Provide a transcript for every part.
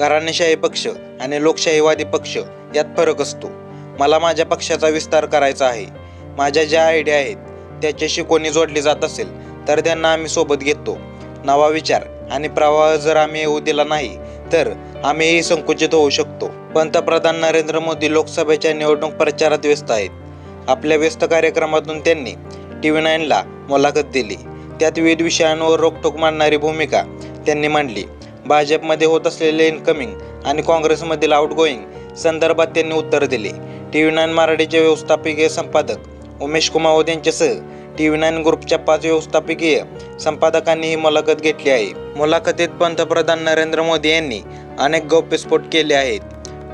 घराणेशाही पक्ष आणि लोकशाहीवादी पक्ष यात फरक असतो. मला माझ्या पक्षाचा विस्तार करायचा आहे. माझ्या ज्या आयडिया आहेत त्याच्याशी कोणी जोडली जात असेल तर त्यांना आम्ही सोबत घेतो. नवा विचार आणि प्रवाह जर आम्ही येऊ दिला नाही तर आम्हीही संकुचित होऊ शकतो. पंतप्रधान नरेंद्र मोदी लोकसभेच्या निवडणूक प्रचारात व्यस्त आहेत. आपल्या व्यस्त कार्यक्रमातून त्यांनी टी व्ही नाईनला मुलाखत दिली. त्यात विविध विषयांवर रोखठोक मांडणारी भूमिका त्यांनी मांडली. भाजपमध्ये होत असलेले इनकमिंग आणि काँग्रेसमधील आउटगोईंग संदर्भात त्यांनी उत्तर दिले. टी व्ही नाईन मराठीचे व्यवस्थापकीय संपादक उमेश कुमावत यांच्यासह टी व्ही नाईन ग्रुपच्या पाच व्यवस्थापकीय संपादकांनी ही मुलाखत घेतली आहे. मुलाखतीत पंतप्रधान नरेंद्र मोदी यांनी अनेक गौप्यस्फोट केले आहेत.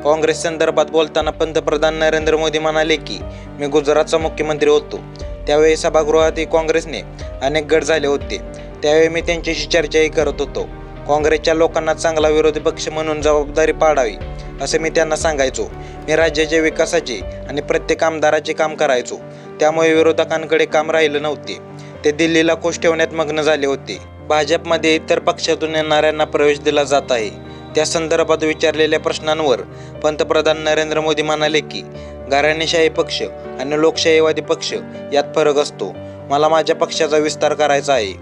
काँग्रेस संदर्भात बोलताना पंतप्रधान नरेंद्र मोदी म्हणाले की मी गुजरातचा मुख्यमंत्री होतो. त्यावेळी सभागृहातही काँग्रेसने अनेक गट झाले होते. त्यावेळी मी त्यांच्याशी चर्चाही करत होतो. काँग्रेसच्या लोकांना चांगला विरोधी पक्ष म्हणून जबाबदारी पाडावी असे मी त्यांना सांगायचो. मी राज्याच्या विकासाचे आणि प्रत्येक आमदाराचे काम करायचो. त्यामुळे विरोधकांकडे काम राहिलं नव्हते. ते दिल्लीला खुश ठेवण्यात मग्न झाले होते. भाजपमध्ये इतर पक्षातून येणाऱ्यांना प्रवेश दिला जात आहे. त्या संदर्भात विचारलेल्या प्रश्नांवर पंतप्रधान नरेंद्र मोदी म्हणाले की घराणेशाही पक्ष आणि लोकशाहीवादी पक्ष यात फरक असतो. मला माझ्या पक्षाचा विस्तार करायचा आहे.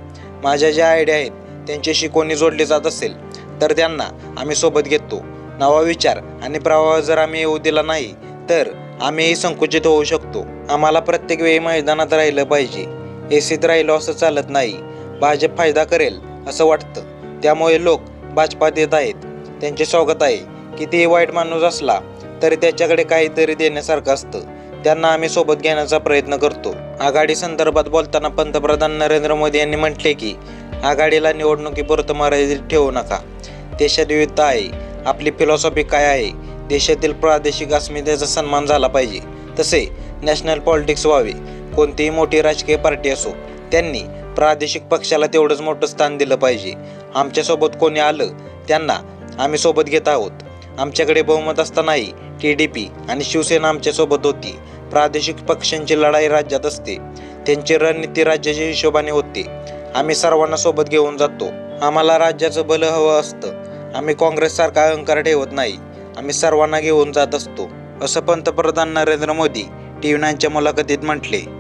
माझ्या ज्या आयडिया आहेत त्यांच्याशी कोणी जोडले जात असेल तर त्यांना आम्ही सोबत घेतो. नवा विचार आणि प्रवाह जर आम्ही येऊ दिला नाही तर आम्हीही संकुचित होऊ शकतो. आम्हाला प्रत्येक वेळी मैदानात राहिलं पाहिजे. एसीत राहिलो असं चालत नाही. भाजप फायदा करेल असं वाटतं. त्यामुळे लोक भाजपात येत आहेत. त्यांचे स्वागत आहे. कितीही वाईट माणूस असला तरी त्याच्याकडे काहीतरी देण्यासारखं असतं. त्यांना आम्ही सोबत घेण्याचा प्रयत्न करतो. आघाडी संदर्भात बोलताना पंतप्रधान नरेंद्र मोदी यांनी म्हटले की आघाडीला निवडणुकीपुरतं मर्यादित ठेवू नका. देशात विविधता आहे. आपली फिलॉसॉफी काय आहे? देशातील प्रादेशिक अस्मितेचा सन्मान झाला पाहिजे. तसे नॅशनल पॉलिटिक्स व्हावे. कोणतीही मोठी राजकीय पार्टी असो त्यांनी प्रादेशिक पक्षाला तेवढंच मोठं स्थान दिलं पाहिजे. आमच्यासोबत कोणी आलं त्यांना आम्ही सोबत घेत आहोत. आमच्याकडे बहुमत असतानाही टी डी पी आणि शिवसेना आमच्यासोबत होती. प्रादेशिक पक्षांची लढाई राज्यात असते. त्यांची रणनीती राज्याच्या हिशोबाने होते. आम्ही सर्वांना सोबत घेऊन जातो. आम्हाला राज्याचं भलं हवं असतं. आम्ही काँग्रेससारखा अहंकार ठेवत नाही. आम्ही सर्वांना घेऊन जात असतो. असं पंतप्रधान नरेंद्र मोदी टी व्ही नाईनच्या मुलाखतीत म्हटले.